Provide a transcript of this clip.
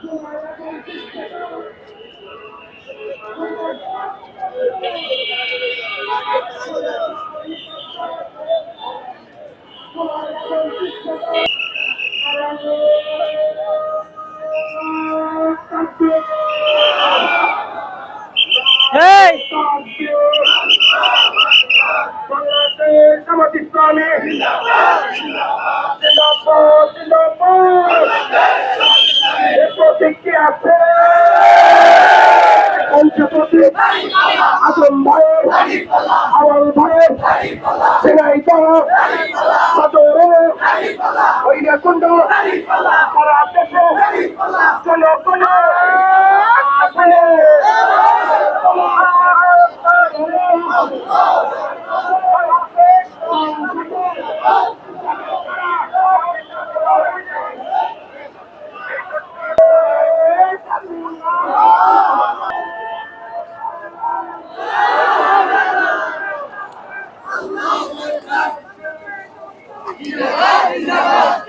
এই বাংলাদেশ জামাত ইসলামী জিন্দাবাদ জিন্দাবাদ প্রতীক কি আছে পঞ্চপ্রতীক আজম ভাইয়ের আওয়াল ভাইয়ের সেনাই তারা সদরে দেশে কোন কোন জিন্দাবাদ